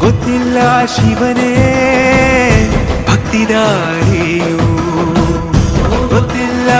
ಗೊತ್ತಿಲ್ಲ ಶಿವನೇ ಭಕ್ತಿದಾರಿಯು ಗೊತ್ತಿಲ್ಲ